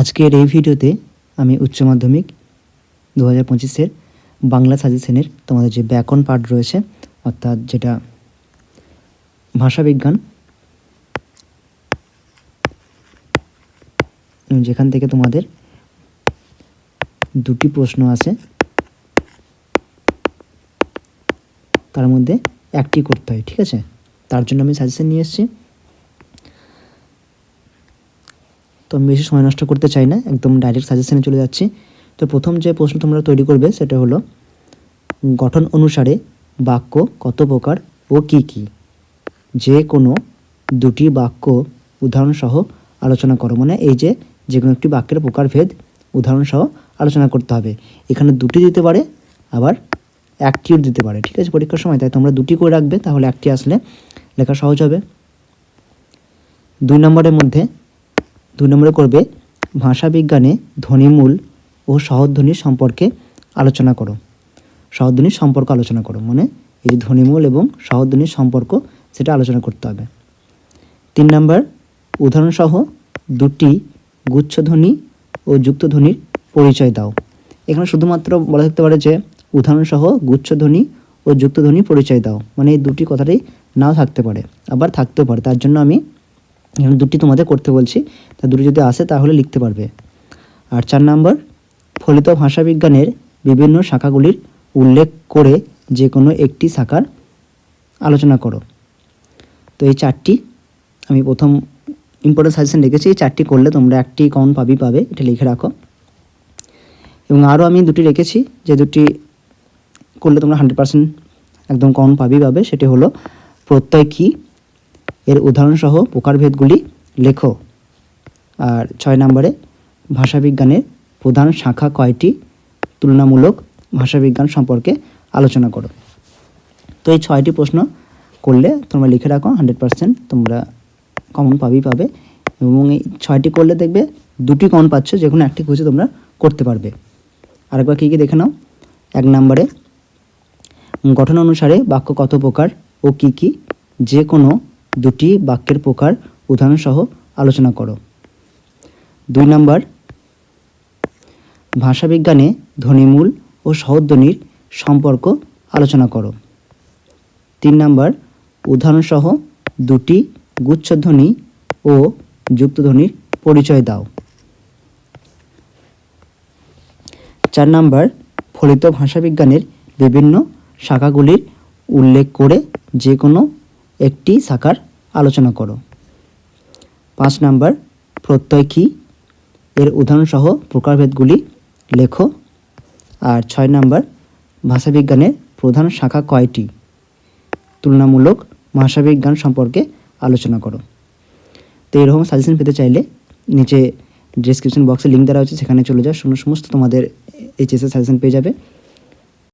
আজকের এই ভিডিওতে আমি উচ্চ মাধ্যমিক দু হাজার পঁচিশের বাংলা সাজেশনের তোমাদের যে ব্যাকরণ পাঠ রয়েছে, অর্থাৎ যেটা ভাষাবিজ্ঞান যেখান থেকে তোমাদের দুটি প্রশ্ন আছে, তার মধ্যে একটি করতে হয়, ঠিক আছে? তার জন্য আমি সাজেশন নিয়ে এসেছি তো আমি বেশি সময় নষ্ট করতে চাই না, একদম ডাইরেক্ট সাজেশনে চলে যাচ্ছি। তো প্রথম যে প্রশ্ন তোমরা তৈরি করবে সেটা হলো, গঠন অনুসারে বাক্য কত প্রকার ও কি কি? যে কোনো দুটি বাক্য উদাহরণসহ আলোচনা করো। মানে এই যে যে কোনো একটি বাক্যের প্রকারভেদ উদাহরণসহ আলোচনা করতে হবে। এখানে দুটি দিতে পারে, আবার একটিও দিতে পারে, ঠিক আছে? পরীক্ষার সময়, তাই তোমরা দুটি করে রাখবে, তাহলে একটি আসলে লেখা সহজ হবে। দুই নম্বরের মধ্যে দুই নম্বরে করবে ভাষাবিজ্ঞানে ধ্বনিমূল ও সহধ্বনির সম্পর্কে আলোচনা করো। সহধ্বনির সম্পর্ক আলোচনা করো মানে এই যে ধ্বনিমূল এবং সহধ্বনির সম্পর্ক সেটা আলোচনা করতে হবে। তিন নম্বর, উদাহরণসহ দুটি গুচ্ছধ্বনি ও যুক্তধ্বনির পরিচয় দাও। এখানে শুধুমাত্র বলা থাকতে পারে যে উদাহরণসহ গুচ্ছধ্বনি ও যুক্তধ্বনি পরিচয় দাও মানে এই দুটি কথাটাই নাও থাকতে পারে, আবার থাকতেও পারে। তার জন্য আমি এখানে দুটি তোমাদের করতে বলছি। তা দুটি যদি আসে তাহলে লিখতে পারবে। আর চার নম্বর, ফলিত ভাষাবিজ্ঞানের বিভিন্ন শাখাগুলির উল্লেখ করে যে কোনো একটি শাখার আলোচনা করো। তো এই চারটি, আমি প্রথম ইম্পর্টেন্ট সাজেশন রেখেছি, এই চারটি করলে তোমরা একটি কমন পাবি পাবে, এটা লিখে রাখো। এবং আরও আমি দুটি রেখেছি, যে দুটি করলে তোমরা হান্ড্রেড পার্সেন্ট একদম কমন পাবি পাবে, সেটি হলো প্রত্যয় কী? এর উদাহরণসহ প্রকারভেদগুলি লেখো। আর ছয় নম্বরে, ভাষাবিজ্ঞানের প্রধান শাখা কয়টি? তুলনামূলক ভাষাবিজ্ঞান সম্পর্কে আলোচনা করো। তো এই ছয়টি প্রশ্ন করলে তোমরা লিখে রাখো, হান্ড্রেড পার্সেন্ট তোমরা কমন পাবেই পাবে এবং এই ছয়টি করলে দেখবে দুটি কমন পাচ্ছ, যে কোনো একটি খুঁজে তোমরা করতে পারবে। আরেকবার কী কী দেখে নাও। এক নম্বরে, গঠন অনুসারে বাক্য কত প্রকার ও কি কি? যে কোনো দুটি বাক্যের প্রকার উদাহরণসহ আলোচনা করো। দুই নম্বর, ভাষাবিজ্ঞানে ধ্বনিমূল ও সহধ্বনির সম্পর্ক আলোচনা করো। তিন নম্বর, উদাহরণসহ দুটি গুচ্ছধ্বনি ও যুক্তধ্বনির পরিচয় দাও। চার নম্বর, ফলিত ভাষাবিজ্ঞানের বিভিন্ন শাখাগুলির উল্লেখ করে যে কোনো একটি শাখার আলোচনা করো। পাঁচ নাম্বার, প্রত্যয় কী? এর উদাহরণসহ প্রকারভেদগুলি লেখো। আর ছয় নাম্বার, ভাষাবিজ্ঞানের প্রধান শাখা কয়টি? তুলনামূলক ভাষাবিজ্ঞান সম্পর্কে আলোচনা করো। তো এরকম সাজেশন পেতে চাইলে নিচে ডিসক্রিপশন বক্সে লিঙ্ক দেওয়া হচ্ছে সেখানে চলে যাও। সমস্ত তোমাদের এইচএসের সাজেশন পেয়ে যাবে।